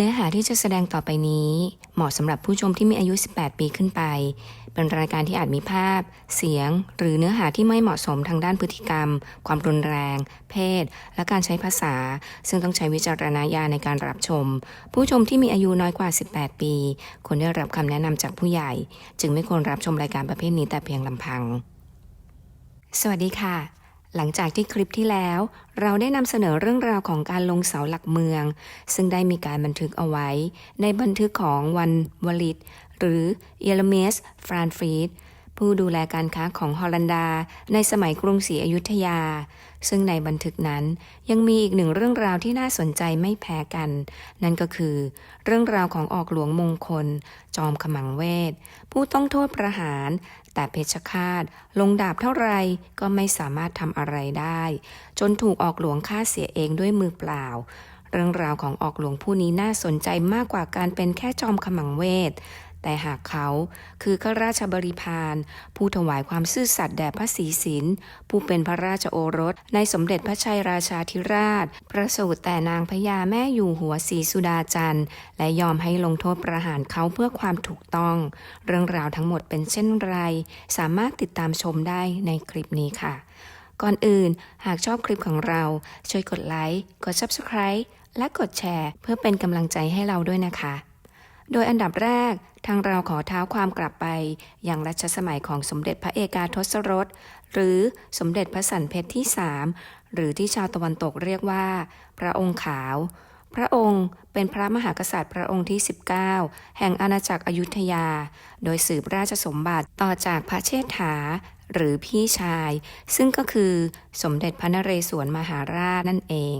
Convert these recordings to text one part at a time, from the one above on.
เนื้อหาที่จะแสดงต่อไปนี้ เหมาะสำหรับผู้ชมที่มีอายุ 18 ปีขึ้นไป เป็นรายการที่อาจมีภาพ เสียง หรือเนื้อหาที่ไม่เหมาะสมทางด้านพฤติกรรม ความรุนแรง เพศ และการใช้ภาษา ซึ่งต้องใช้วิจารณญาณในการรับชม ผู้ชมที่มีอายุน้อยกว่า 18 ปีควรได้รับคำแนะนำจากผู้ใหญ่ จึงไม่ควรรับชมรายการประเภทนี้แต่เพียงลำพัง สวัสดีค่ะ หลังจากที่คลิปที่แล้ว เราได้นำเสนอเรื่องราวของการลงเสาหลักเมือง ซึ่งได้มีการบันทึกเอาไว้ ในบันทึกของวันวลิต หรือเอลเมสฟรานฟรีด ผู้ดูแลการค้าของฮอลันดา ในสมัยกรุงศรีอยุธยา ซึ่งในบันทึกนั้นยังมีอีกหนึ่งเรื่องราวที่น่าสนใจไม่แพ้กัน นั่นก็คือ เรื่องราวของออกหลวงมงคล จอมขมังเวท ผู้ต้องโทษประหาร แต่เพชฌฆาตลงดาบเท่าไรก็ไม่สามารถทำอะไรได้ จนถูกออกหลวงฆ่าเสียเองด้วยมือเปล่าเรื่องราวของออกหลวงผู้นี้น่าสนใจมากกว่าการเป็นแค่จอมขมังเวท แต่หากเขาคือข้าราชบริพารผู้ถวายความซื่อสัตย์แด่พระศรีสินผู้เป็นพระราชโอรส ในสมเด็จพระชัยราชาธิราช ประสูติแต่นางพญาแม่อยู่หัวศรีสุดาจันทร์ และยอมให้ลงโทษประหารเขาเพื่อความถูกต้อง เรื่องราวทั้งหมดเป็นเช่นไร สามารถติดตามชมได้ในคลิปนี้ค่ะ ก่อนอื่นหากชอบคลิปของเรา ช่วยกดไลค์กด Subscribe และกดแชร์ เพื่อเป็นกำลังใจให้เราด้วยนะคะ โดยอันดับแรกทางเราขอเท้าความกลับไปอย่างรัชสมัยของสมเด็จพระเอกาทศรส หรือสมเด็จพระสันเพชรที่สามหรือที่ชาวตะวันตกเรียกว่า พระองค์ขาว พระองค์เป็นพระมหากษัตริย์พระองค์ที่ 19 แห่งอาณาจักรอยุธยา โดยสืบราชสมบัติต่อจากพระเชษฐาหรือพี่ชาย ซึ่งก็คือสมเด็จพระนเรศวรมหาราชนั่นเอง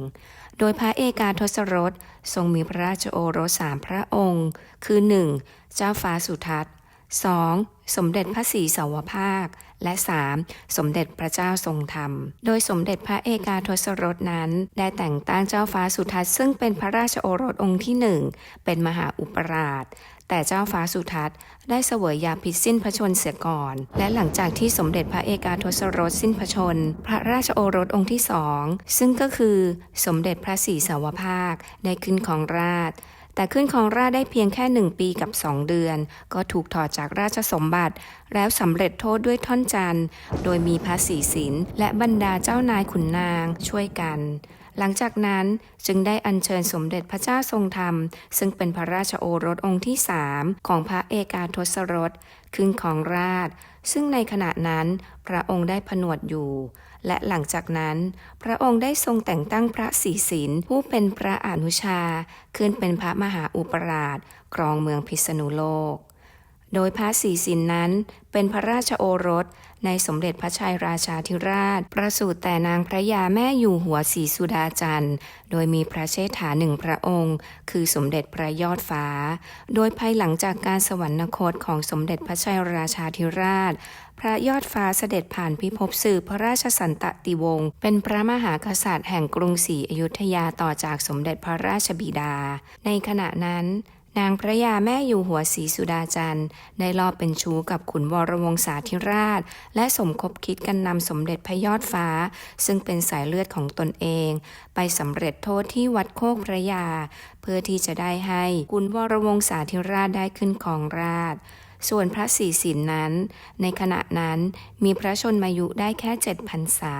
โดยพระเอกาทศรสทรงมีพระราชโอรสสามพระองค์ คือ 1. เจ้าฟ้าสุทัศน์ 2. สมเด็จพระศรีสวภาค และ 3. สมเด็จพระเจ้าทรงธรรม โดยสมเด็จพระเอกาทศรสนั้น ได้แต่งตั้งเจ้าฟ้าสุทัศน์ซึ่งเป็นพระราชโอรสองค์ที่หนึ่งเป็นมหาอุปราชแต่เจ้าฟ้าสุทัศน์ได้เสวยยาพิษสิ้นพระชนเสียก่อน และหลังจากที่สมเด็จพระเอกาทศรสสิ้นพระชน พระราชโอรสองค์ที่สองซึ่งก็คือสมเด็จพระศรีสาวภาคได้ขึ้นของราช แต่ขึ้นของราชได้เพียงแค่หนึ่งปีกับสองเดือน ก็ถูกถอดจากราชสมบัติ แล้วสำเร็จโทษด้วยท่อนจันทร์โดยมีพระศรีสินและบรรดาเจ้านายขุนนางช่วยกัน หลังจากนั้นจึงได้อัญเชิญสมเด็จพระเจ้าทรงธรรม ซึ่งเป็นพระราชโอรสองค์ที่สามของพระเอกาทศรสขึ้นของราช ซึ่งในขณะนั้นพระองค์ได้ผนวดอยู่ และหลังจากนั้น พระองค์ได้ทรงแต่งตั้งพระศรีสินผู้เป็นพระอนุชา ขึ้นเป็นพระมหาอุปราชครองเมืองพิษณุโลก โดยพระศรีสินนั้นเป็นพระราชโอรสในสมเด็จพระชัยราชาธิราช ประสูติแต่นางพระยาแม่อยู่หัวศรีสุดาจันทร์ โดยมีพระเชษฐาหนึ่งพระองค์ คือสมเด็จพระยอดฟ้า โดยภายหลังจากการสวรรคตของสมเด็จพระชัยราชาธิราช พระยอดฟ้าเสด็จผ่านพิภพสืบพระราชสันตติวงศ์เป็นพระมหากษัตริย์แห่งกรุงศรีอยุธยาต่อจากสมเด็จพระราชบิดา ในขณะนั้น นางพระยาแม่อยู่หัวศรีสุดาจันทร์ได้ลอบเป็นชู้กับขุนวรวงศาธิราช และสมคบคิดกันนำสมเด็จพระยอดฟ้า ซึ่งเป็นสายเลือดของตนเอง ไปสำเร็จโทษที่วัดโคกพระยา เพื่อที่จะได้ให้ขุนวรวงศาธิราชได้ขึ้นครองราชส่วนพระศรีสินนั้น ในขณะนั้นมีพระชนมายุได้แค่เจ็ดพรรษา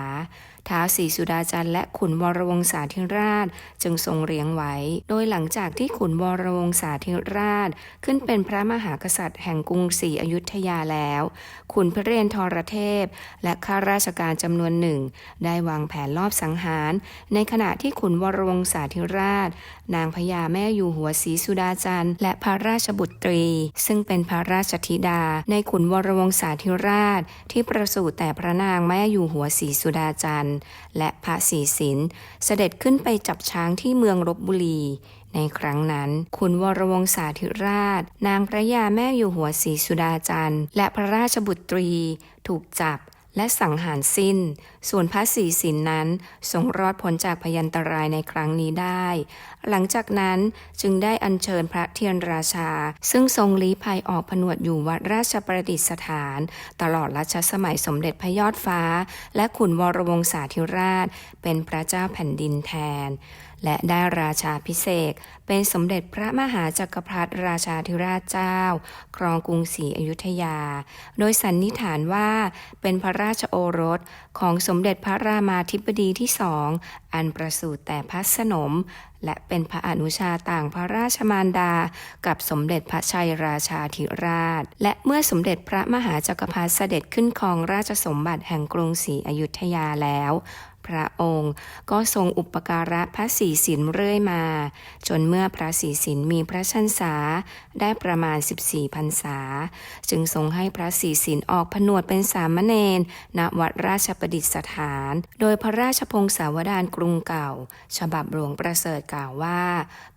ท้าวศรีสุดาจันทร์และขุนวรวงศาธิราช จึงทรงเลี้ยงไว้ โดยหลังจากที่ขุนวรวงศาธิราช ขึ้นเป็นพระมหากษัตริย์แห่งกรุงศรีอยุธยาแล้ว ขุนพระเรนทรเทพ และข้าราชการจำนวนหนึ่ง ได้วางแผนลอบสังหาร ในขณะที่ขุนวรวงศาธิราช นางพญาแม่อยู่หัวศรีสุดาจันทร์และพระราชบุตรี ซึ่งเป็นพระราชธิดา ในขุนวรวงศาธิราช ที่ประสูติแต่พระนางแม่อยู่หัวศรีสุดาจันทร์และพระศรีสินเสด็จขึ้นไปจับช้างที่เมืองลบบุรี ในครั้งนั้นขุนวรวงศาธิราช นางพระยาแม่อยู่หัวศรีสุดาจันทร์และพระราชบุตรี ถูกจับ และสังหารสิ้น ส่วนพระศรีสินนั้นทรงรอดพ้นจากพยันตรายในครั้งนี้ได้ หลังจากนั้นจึงได้อัญเชิญพระเทียนราชา ซึ่งทรงลี้ภัยออกผนวดอยู่วัดราชประดิษฐาน ตลอดรัชสมัยสมเด็จพระยอดฟ้า และขุนวรวงศาธิราช เป็นพระเจ้าแผ่นดินแทน และได้ราชาพิเศษ เป็นสมเด็จพระมหาจักรพรรดิราชาธิราชเจ้า ครองกรุงศรีอยุธยา โดยสันนิษฐานว่าเป็นพระราชโอรสของสมเด็จพระรามาธิบดีที่สอง อันประสูติแต่พระสนม และเป็นพระอนุชาต่างพระราชมารดา กับสมเด็จพระชัยราชาธิราช และเมื่อสมเด็จพระมหาจักรพรรดิเสด็จขึ้นครองราชสมบัติแห่งกรุงศรีอยุธยาแล้ว พระองค์ ก็ทรงอุปการะพระศรีสินเรื่อยมา จนเมื่อพระศรีสินมีพระชันษาได้ประมาณ 14พรรษา จึงทรงให้พระศรีสินออกผนวดเป็นสามเณรณวัดราชประดิษฐาน โดยพระราชพงศาวดารกรุงเก่า ฉบับหลวงประเสริฐกล่าวว่า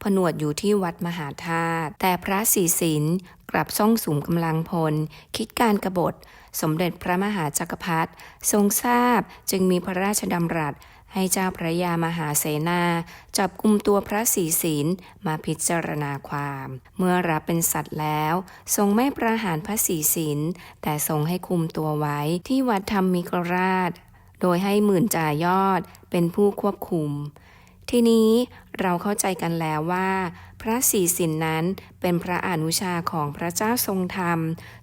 ผนวดอยู่ที่วัดมหาธาตุแต่พระศรีสินกลับซ่องสุมกำลังพล คิดการกบฏ สมเด็จพระมหาจักรพรรดิทรงทราบจึงมีพระราชดำรัส ให้เจ้าพระยามหาเสนา จับกุมตัวพระศรีศีลมาพิจารณาความ เมื่อรับเป็นสัตว์แล้ว ทรงไม่ประหารพระศรีศีลแต่ทรงให้คุมตัวไว้ที่วัดธรรมมิกราช โดยให้หมื่นจ่ายอดเป็นผู้ควบคุม ทีนี้เราเข้าใจกันแล้วว่า พระศรีสินนั้นเป็นพระอนุชาของพระเจ้าทรงธรรม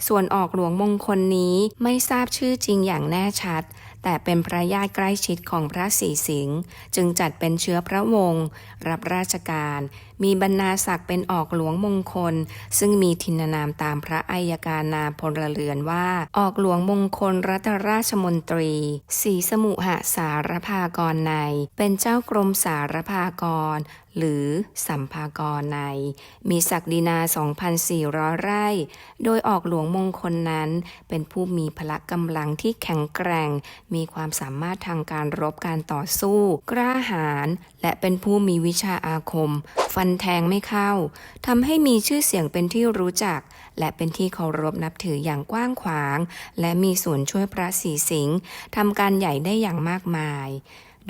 ส่วนออกหลวงมงคลนี้ไม่ทราบชื่อจริงอย่างแน่ชัด แต่เป็นพระญาติใกล้ชิดของพระศรีสิงห์จึงจัดเป็นเชื้อพระวงศ์รับราชการ มีบรรณาศักดิ์เป็นออกหลวงมงคล ซึ่งมีทินนามตามพระอัยการนามพลเรือนว่า ออกหลวงมงคลรัตนราชมนตรีศรีสมุหสารพากรใน เป็นเจ้ากรมสารพากรหรือสัมภากรใน มีศักดินา 2,400 ไร่ โดยออกหลวงมงคลนั้น เป็นผู้มีพละกำลังที่แข็งแกร่ง มีความสามารถทางการรบการต่อสู้ กล้าหาญและเป็นผู้มีวิชาอาคม ฟันแทงไม่เข้าทำให้มีชื่อเสียงเป็นที่รู้จัก และเป็นที่เคารพนับถืออย่างกว้างขวาง และมีส่วนช่วยพระสีสิงห์ทำการใหญ่ได้อย่างมากมาย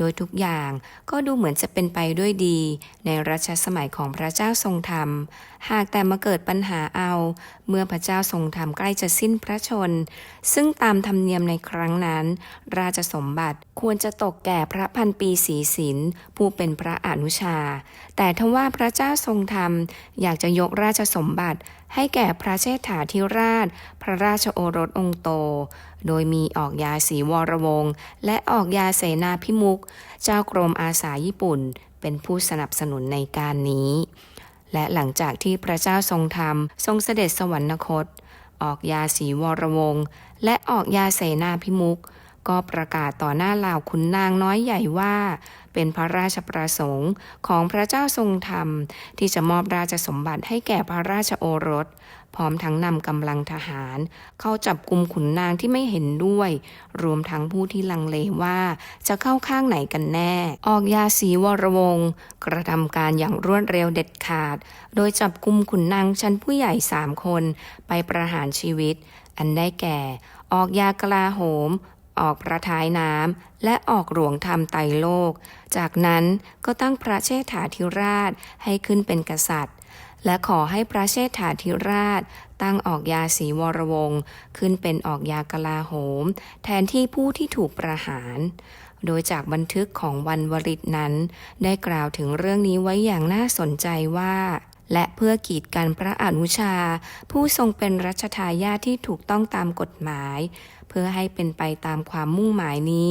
โดยทุกอย่างก็ดูเหมือนจะเป็นไปด้วยดี ในรัชสมัยของพระเจ้าทรงธรรม หากแต่มาเกิดปัญหาเอา เมื่อพระเจ้าทรงธรรมใกล้จะสิ้นพระชน ซึ่งตามธรรมเนียมในครั้งนั้น ราชสมบัติควรจะตกแก่พระพันปีศรีสินผู้เป็นพระอนุชา แต่ทว่าพระเจ้าทรงธรรม อยากจะยกราชสมบัติให้แก่พระเชษฐาธิราช พระราชโอรสองค์โต โดยมีออกยาสีวรวงศ์และออกยาเสนาพิมุก เจ้ากรมอาสาญี่ปุ่น เป็นผู้สนับสนุนในการนี้ และหลังจากที่พระเจ้าทรงธรรม ทรงเสด็จสวรรคต ออกยาสีวรวงศ์และออกยาเสนาพิมุก ก็ประกาศต่อหน้าเหล่าขุนนางน้อยใหญ่ว่า เป็นพระราชประสงค์ของพระเจ้าทรงธรรม ที่จะมอบราชสมบัติให้แก่พระราชโอรส พร้อมทั้งนำกำลังทหาร เข้าจับกลุ่มขุนนางที่ไม่เห็นด้วย รวมทั้งผู้ที่ลังเลว่าจะเข้าข้างไหนกันแน่ ออกยาสีวรวงกระทำการอย่างรวดเร็วเด็ดขาด โดยจับกลุ่มขุนนางชั้นผู้ใหญ่สามคน ไปประหารชีวิต อันได้แก่ ออกยากลาโหม ออกประท้ายน้ำและออกหลวงธรรมไตโลก จากนั้นก็ตั้งพระเชษฐาธิราชให้ขึ้นเป็นกษัตริย์ และขอให้พระเชษฐาธิราช ตั้งออกยาสีวรวงศ์ขึ้นเป็นออกยากลาโหม แทนที่ผู้ที่ถูกประหาร โดยจากบันทึกของวันวริตนั้น ได้กล่าวถึงเรื่องนี้ไว้อย่างน่าสนใจว่าและเพื่อกีดกันพระอนุชา ผู้ทรงเป็นรัชทายาทที่ถูกต้องตามกฎหมาย เพื่อให้เป็นไปตามความมุ่งหมายนี้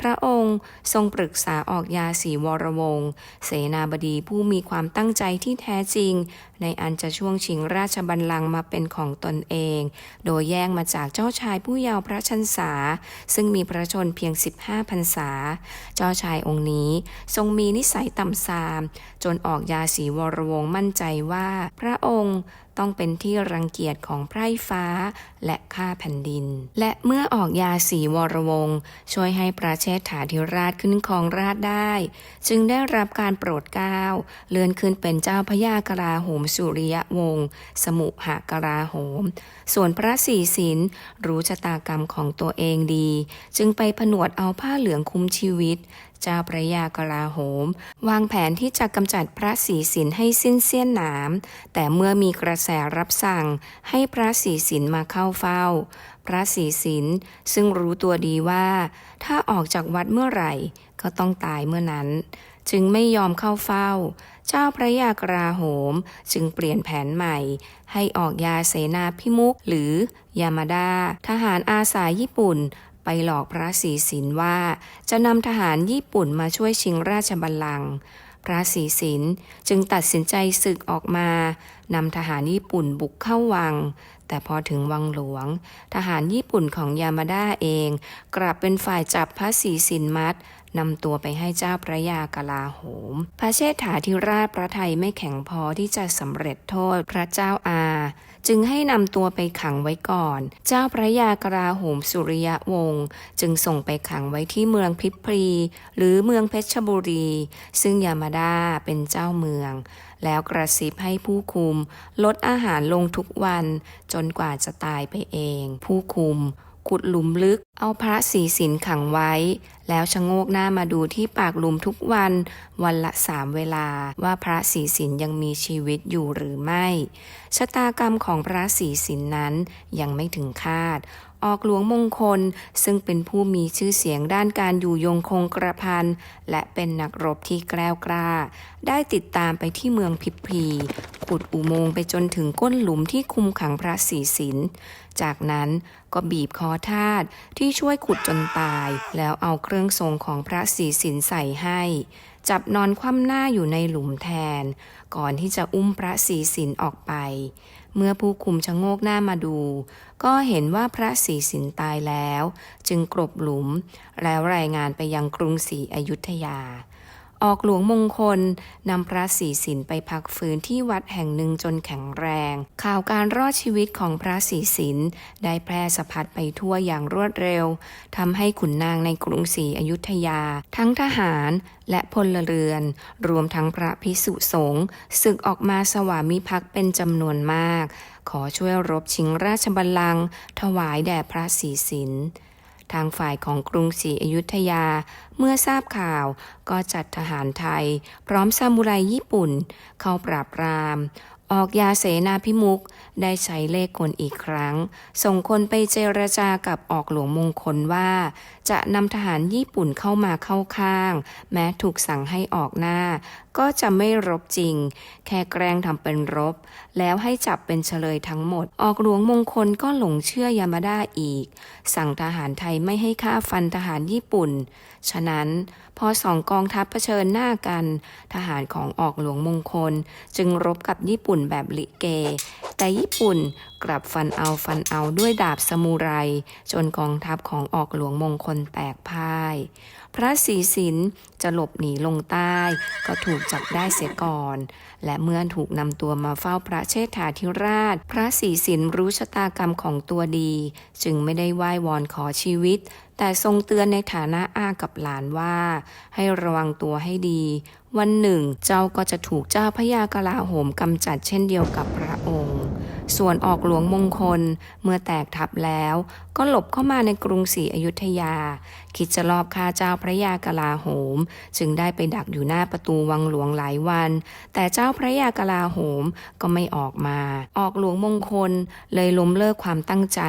พระองค์ทรงปรึกษาออกยาสีวรวงศ์เสนาบดีผู้มีความตั้งใจที่แท้จริง ในอันจะช่วงชิงราชบัลลังก์มาเป็นของตนเอง โดยแย่งมาจากเจ้าชายผู้ยาวพระชันษา ซึ่งมีพระชนเพียง 15พรรษา เจ้าชายองค์นี้ทรงมีนิสัยต่ำทราม จนออกยาสีวรวงศ์มั่นใจว่า พระองค์ ต้องเป็นที่รังเกียจของไพร่ฟ้าและข้าแผ่นดิน และเมื่อออกยาสีวรวง ช่วยให้ประเชษฐาธิราชขึ้นครองราชได้ จึงได้รับการโปรดเกล้าเลื่อนขึ้นเป็นเจ้าพระยากราโหมสุริยวงศ์สมุหกราโหม ส่วนพระศรีสินรู้ชะตากรรมของตัวเองดี จึงไปผนวดเอาผ้าเหลืองคุมชีวิต เจ้าพระยากลาโหม วางแผนที่จะกำจัดพระศรีสินให้สิ้นเสี้ยนหนาม แต่เมื่อมีกระแสรับสั่งให้พระศรีสินมาเข้าเฝ้า พระศรีสินซึ่งรู้ตัวดีว่า ถ้าออกจากวัดเมื่อไหร่ก็ต้องตายเมื่อนั้น จึงไม่ยอมเข้าเฝ้า เจ้าพระยากราโหมจึงเปลี่ยนแผนใหม่ ให้ออกยาเสนาพิมุขหรือยามาดาทหารอาสาญี่ปุ่น ไปหลอกพระศรีสินว่า จะนำทหารญี่ปุ่นมาช่วยชิงราชบัลลังก์พระศรีสินจึงตัดสินใจศึกออกมานำทหารญี่ปุ่นบุกเข้าวัง แต่พอถึงวังหลวง ทหารญี่ปุ่นของยามาด้าเอง กลับเป็นฝ่ายจับพระศรีสินมัด นำตัวไปให้เจ้าพระยากลาโหม พระเชษฐาธิราชพระไทยไม่แข็งพอที่จะสำเร็จโทษพระเจ้าอา จึงให้นำตัวไปขังไว้ก่อน เจ้าพระยากราโหมสุริยะวงศ์จึงส่งไปขังไว้ที่เมืองพิพรี หรือเมืองเพชรบุรี ซึ่งยามาดาเป็นเจ้าเมือง แล้วกระซิบให้ผู้คุม ลดอาหารลงทุกวัน จนกว่าจะตายไปเอง ผู้คุม ขุดหลุมลึก เอาพระศรีสินขังไว้ แล้วชะโงกหน้ามาดูที่ปากหลุมทุกวัน วันละสามเวลาว่าพระศรีสินยังมีชีวิตอยู่หรือไม่ ชะตากรรมของพระศรีสินนั้นยังไม่ถึงคาด ออกหลวงมงคล ซึ่งเป็นผู้มีชื่อเสียงด้านการอยู่ยงคงกระพันและเป็นนักรบที่แกล้วกล้า ได้ติดตามไปที่เมืองพิพรีขุดอุโมงค์ไปจนถึงก้นหลุมที่คุมขังพระศรีสินจากนั้นก็บีบคอทาสที่ช่วยขุดจนตาย แล้วเอาเครื่องทรงของพระศรีสินใส่ให้ จับนอนคว่ำหน้าอยู่ในหลุมแทน ก่อนที่จะอุ้มพระศรีสินออกไป เมื่อผู้คุมชะโงกหน้ามาดู ก็เห็นว่าพระศรีสินตายแล้ว จึงกรบหลุม แล้วรายงานไปยังกรุงศรีอยุธยา ออกหลวงมงคลนำพระศรีสินไปพักฟื้นที่วัดแห่งหนึ่งจนแข็งแรง ข่าวการรอดชีวิตของพระศรีสินได้แพร่สะพัดไปทั่วอย่างรวดเร็วทำให้ขุนนางในกรุงศรีอยุธยา ทั้งทหารและพลเรือน รวมทั้งพระพิสุสงฆ์ศึกออกมาสวามิภักดิ์เป็นจำนวนมาก ขอช่วยรบชิงราชบัลลังก์ถวายแด่พระศรีสิน ทางฝ่ายของกรุงศรีอยุธยา เมื่อทราบข่าวก็จัดทหารไทย พร้อมซามูไรญี่ปุ่น เข้าปราบปราม ออกยาเสนาพิมุกได้ใช้เลขกลอีกครั้ง ส่งคนไปเจรจากับออกหลวงมงคลว่า จะนำทหารญี่ปุ่นเข้ามาเข้าข้าง แม้ถูกสั่งให้ออกหน้า ก็จะไม่รบจริง แค่แกล้งทำเป็นรบ แล้วให้จับเป็นเฉลยทั้งหมด ออกหลวงมงคลก็หลงเชื่อยามาด้าอีก สั่งทหารไทยไม่ให้ฆ่าฟันทหารญี่ปุ่น ฉะนั้นพอสองกองทัพเผชิญหน้ากัน ทหารของออกหลวงมงคล จึงรบกับญี่ปุ่นแบบลิเก แต่ญี่ปุ่นกลับฟันเอาฟันเอาด้วยดาบสมุไร จนกองทัพของออกหลวงมงคลแตกพ่าย พระศรีสินจะหลบหนีลงใต้ ก็ถูกจับได้เสียก่อน และเมื่อถูกนำตัวมาเฝ้าพระเชษฐาธิราช พระศรีสินรู้ชะตากรรมของตัวดี จึงไม่ได้ไหว้วอนขอชีวิต แต่ทรงเตือนในฐานะอากับหลานว่า ให้ระวังตัวให้ดี วันหนึ่ง เจ้าก็จะถูกเจ้าพระยากลาโหมกำจัดเช่นเดียวกับพระองค์ ส่วนออกหลวงมงคลเมื่อแตกทัพแล้ว ก็หลบเข้ามาในกรุงศรีอยุธยา คิดจะลอบฆ่าเจ้าพระยากลาโหม จึงได้ไปดักอยู่หน้าประตูวังหลวงหลายวัน แต่เจ้าพระยากลาโหมก็ไม่ออกมา ออกหลวงมงคลเลยล้มเลิกความตั้งใจ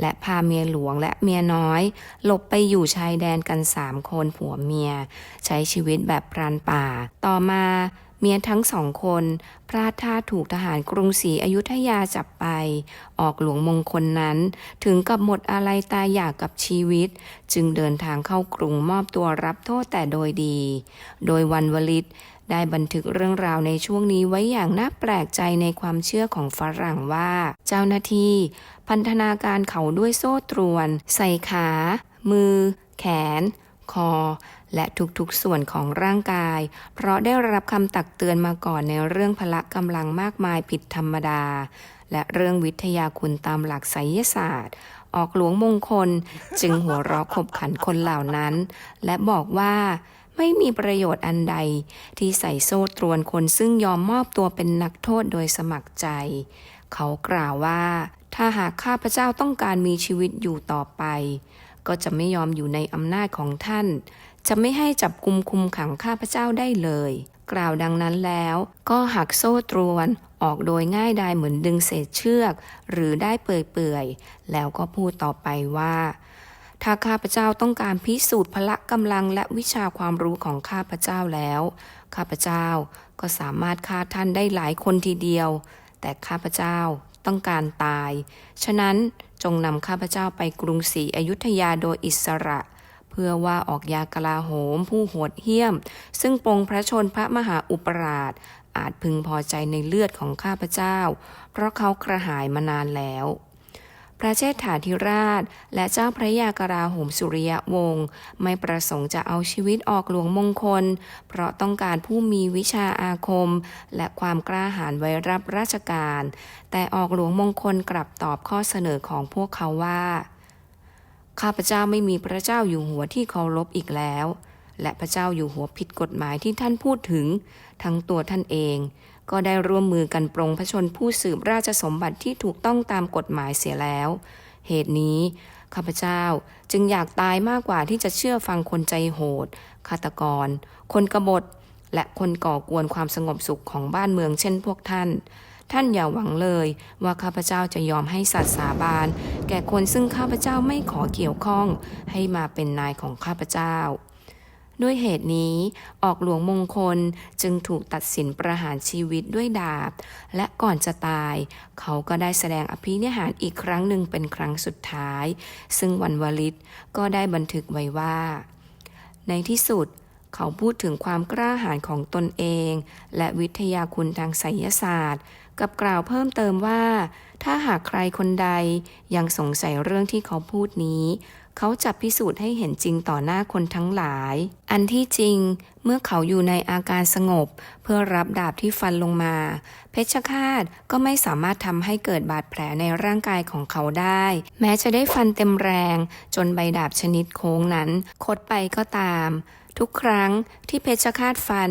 และพาเมียหลวงและเมียน้อย หลบไปอยู่ชายแดนกันสามคนผัวเมีย ใช้ชีวิตแบบพรานป่า ต่อมา เมียทั้งสองคน พลาดท่าถูกทหารกรุงศรีอยุธยาจับไป ออกหลวงมงคลนั้น ถึงกับหมดอะไรตายอยากกับชีวิต จึงเดินทางเข้ากรุงมอบตัวรับโทษแต่โดยดี โดยวันวลิตได้บันทึกเรื่องราวในช่วงนี้ไว้อย่างน่าแปลกใจในความเชื่อของฝรั่งว่า เจ้าหน้าที่ พันธนาการเขาด้วยโซ่ตรวน ใส่ขา มือ แขน คอ และทุกๆส่วนของร่างกาย เพราะได้รับคำตักเตือนมาก่อนในเรื่องพละกำลังมากมายผิดธรรมดา และเรื่องวิทยาคุณตามหลักไสยศาสตร์ ออกหลวงมงคล จึงหัวเราะขบขันคนเหล่านั้น และบอกว่าไม่มีประโยชน์อันใด ที่ใส่โซ่ตรวนคนซึ่งยอมมอบตัวเป็นนักโทษโดยสมัครใจ เขากล่าวว่า ถ้าหากข้าพเจ้าต้องการมีชีวิตอยู่ต่อไป ก็จะไม่ยอมอยู่ในอำนาจของท่าน จะไม่ให้จับกุมคุมขังข้าพเจ้าได้เลย กล่าวดังนั้นแล้วก็หักโซ่ตรวนออกโดยง่ายดายเหมือนดึงเศษเชือก หรือได้เปื่อยๆ แล้วก็พูดต่อไปว่า ถ้าข้าพเจ้าต้องการพิสูจน์พละกำลังและวิชาความรู้ของข้าพเจ้าแล้ว ข้าพเจ้าก็สามารถฆ่าท่านได้หลายคนทีเดียว แต่ข้าพเจ้าต้องการตาย ฉะนั้นจงนำข้าพเจ้าไปกรุงศรีอยุธยาโดยอิสระเพื่อว่าออกยากลาโหมผู้โหดเหี้ยม ซึ่งปงพระชนพระมหาอุปราช อาจพึงพอใจในเลือดของข้าพเจ้า เพราะเขากระหายมานานแล้ว พระเชษฐาธิราช และเจ้าพระยากราโหมสุริยวงศ์ไม่ประสงค์จะเอาชีวิตออกหลวงมงคล เพราะต้องการผู้มีวิชาอาคม และความกล้าหาญไว้รับราชการ แต่ออกหลวงมงคลกลับตอบข้อเสนอของพวกเขาว่า ข้าพเจ้าไม่มีพระเจ้าอยู่หัวที่เคารพอีกแล้ว และพระเจ้าอยู่หัวผิดกฎหมายที่ท่านพูดถึง ทั้งตัวท่านเอง ก็ได้ร่วมมือกันปรงพระชนผู้สืบราชสมบัติที่ถูกต้องตามกฎหมายเสียแล้ว เหตุนี้ข้าพเจ้าจึงอยากตายมากกว่าที่จะเชื่อฟังคนใจโหดฆาตกร คนกบฏและคนก่อกวนความสงบสุขของบ้านเมืองเช่นพวกท่าน ท่านอย่าหวังเลย ว่าข้าพเจ้าจะยอมให้สัตย์สาบาน แก่คนซึ่งข้าพเจ้าไม่ขอเกี่ยวข้อง ให้มาเป็นนายของข้าพเจ้า ด้วยเหตุนี้ออกหลวงมงคลจึงถูกตัดสินประหารชีวิตด้วยดาบ และก่อนจะตาย เขาก็ได้แสดงอภินิหารอีกครั้งหนึ่งเป็นครั้งสุดท้าย ซึ่งวันวลิตก็ได้บันทึกไว้ว่า ในที่สุดเขาพูดถึงความกล้าหาญของตนเอง และวิทยาคุณทางไสยศาสตร์ กับกล่าวเพิ่มเติมว่า ถ้าหากใครคนใดยังสงสัยเรื่องที่เขาพูดนี้ เขาจะพิสูจน์ให้เห็นจริงต่อหน้าคนทั้งหลาย อันที่จริงเมื่อเขาอยู่ในอาการสงบ เพื่อรับดาบที่ฟันลงมา เพชฌฆาตก็ไม่สามารถทำให้เกิดบาดแผลในร่างกายของเขาได้ แม้จะได้ฟันเต็มแรง จนใบดาบชนิดโค้งนั้น คดไปก็ตามทุกครั้งที่เพชฌฆาตฟัน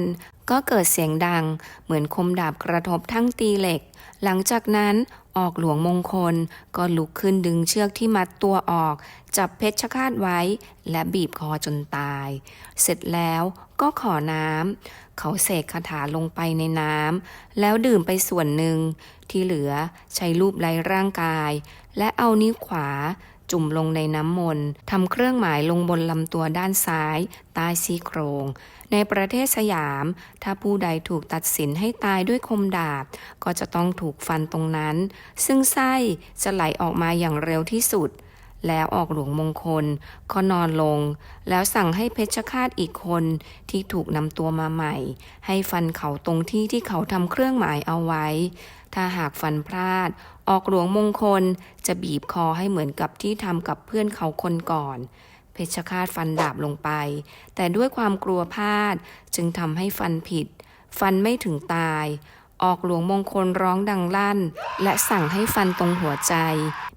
ก็เกิดเสียงดัง เหมือนคมดาบกระทบทั้งตีเหล็ก หลังจากนั้นออกหลวงมงคล ก็ลุกขึ้นดึงเชือกที่มัดตัวออก จับเพชฌฆาตไว้ และบีบคอจนตาย เสร็จแล้วก็ขอน้ำเขาเสกคาถาลงไปในน้ำแล้วดื่มไปส่วนหนึ่ง ที่เหลือใช้รูปไล้ร่างกาย และเอานิ้วขวาจุ่มลงในน้ำมนต์ทำเครื่องหมายลงบนลำตัวด้านซ้ายใต้ซี่โครง ในประเทศสยาม ถ้าผู้ใดถูกตัดสินให้ตายด้วยคมดาบ ก็จะต้องถูกฟันตรงนั้น ซึ่งไส้จะไหลออกมาอย่างเร็วที่สุด แล้วออกหลวงมงคลก็นอนลง แล้วสั่งให้เพชฌฆาตอีกคนที่ถูกนำตัวมาใหม่ ให้ฟันเขาตรงที่ที่เขาทำเครื่องหมายเอาไว้ ถ้าหากฟันพลาด ออกหลวงมงคลจะบีบคอให้เหมือนกับที่ทำกับเพื่อนเขาคนก่อน เพชฌฆาตฟันดาบลงไป แต่ด้วยความกลัวพลาดจึงทำให้ฟันผิด ฟันไม่ถึงตาย ออกหลวงมงคลร้องดังลั่น และสั่งให้ฟันตรงหัวใจ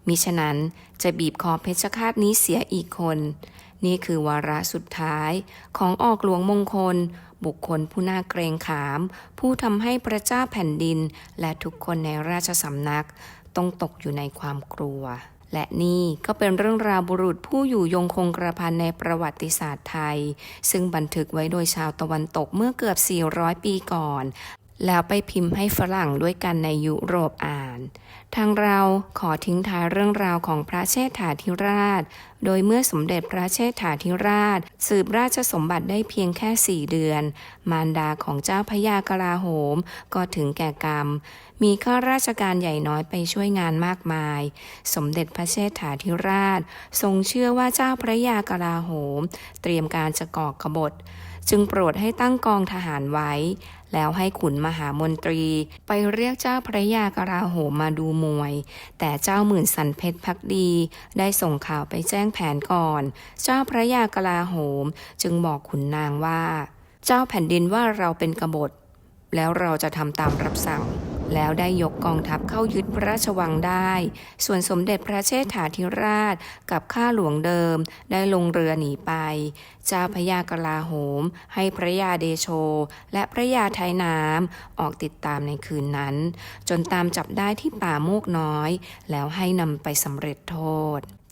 มิฉะนั้นจะบีบคอเพชฌฆาตนี้เสียอีกคน นี่คือวาระสุดท้ายของออกหลวงมงคล บุคคลผู้น่าเกรงขาม ผู้ทำให้พระเจ้าแผ่นดิน และทุกคนในราชสำนัก ต้องตกอยู่ในความกลัว และนี่ก็เป็นเรื่องราวบุรุษผู้อยู่ยงคงกระพันในประวัติศาสตร์ไทย ซึ่งบันทึกไว้โดยชาวตะวันตกเมื่อเกือบ 400 ปีก่อน แล้วไปพิมพ์ให้ฝรั่งด้วยกันในยุโรปอ่าน ทางเราขอทิ้งท้ายเรื่องราวของพระเชษฐาธิราช โดยเมื่อสมเด็จพระเชษฐาธิราช สืบราชสมบัติได้เพียงแค่สี่เดือน มารดาของเจ้าพระยากลาโหม ก็ถึงแก่กรรม มีข้าราชการใหญ่น้อยไปช่วยงานมากมาย สมเด็จพระเชษฐาธิราช ทรงเชื่อว่าเจ้าพระยากลาโหม เตรียมการจะก่อกบฏ จึงโปรดให้ตั้งกองทหารไว้ แล้วให้ขุนมหามนตรี ไปเรียกเจ้าพระยากราโหมมาดูมวย แต่เจ้าหมื่นสันเพชรพักดี ได้ส่งข่าวไปแจ้งแผนก่อน เจ้าพระยากราโหม จึงบอกขุนนางว่า เจ้าแผ่นดินว่าเราเป็นกบฏแล้วเราจะทำตามรับสั่ง แล้วได้ยกกองทัพเข้ายึดพระราชวังได้ ส่วนสมเด็จพระเชษฐาธิราชกับข้าหลวงเดิมได้ลงเรือหนีไป เจ้าพยากลาโหม ให้พระยาเดโช และพระยาไทยน้ำออกติดตามในคืนนั้น จนตามจับได้ที่ป่าโมกน้อย แล้วให้นำไปสำเร็จโทษ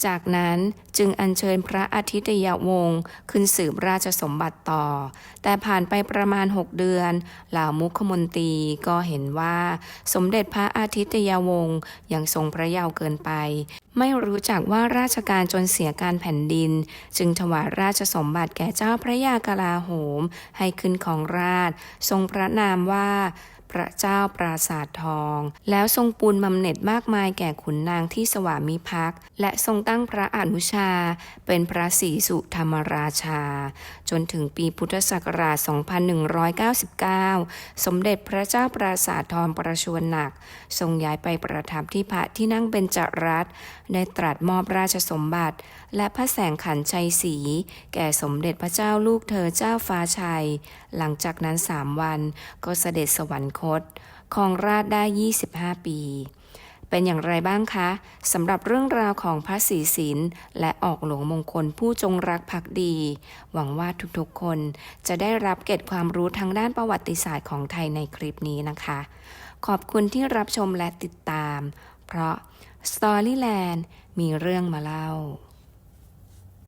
จากนั้นจึงอัญเชิญพระอาทิตยวงศ์ขึ้นสืบราชสมบัติต่อ แต่ผ่านไปประมาณ 6 เดือน เหล่ามุขมนตรีก็เห็นว่า สมเด็จพระอาทิตยวงศ์ยังทรงพระเยาว์เกินไป ไม่รู้จักว่าราชการจนเสียการแผ่นดิน จึงถวายราชสมบัติแก่เจ้าพระยากลาโหม ให้ขึ้นของราช ทรงพระนามว่า ระเจ้าปราสาททอง แล้วทรงปูนบำเหน็จมากมายแก่ขุนนางที่สวามิภักดิ์และทรงตั้งพระอนุชา เป็นพระศรีสุธรรมราชาจนถึงปีพุทธศักราช 2199 สมเด็จพระเจ้าปราสาททองประชวรหนัก ทรงย้ายไปประทับที่พระที่นั่งเบญจรัตน์ได้ตรัสมอบราชสมบัติ และพระแสงขันชัยศรีแก่สมเด็จพระเจ้าลูกเธอเจ้าฟ้าชัย หลังจากนั้นสามวันก็เสด็จสวรรคตครองราชย์ได้ 25 ปี เป็นอย่างไรบ้างคะสำหรับเรื่องราวของพระศรีศิลและออกหลวงมงคลผู้จงรักภักดี หวังว่าทุกๆคนจะได้รับเกร็ดความรู้ทางด้านประวัติศาสตร์ของไทยในคลิปนี้นะคะ ขอบคุณที่รับชมและติดตาม เพราะ Storyland มีเรื่องมาเล่า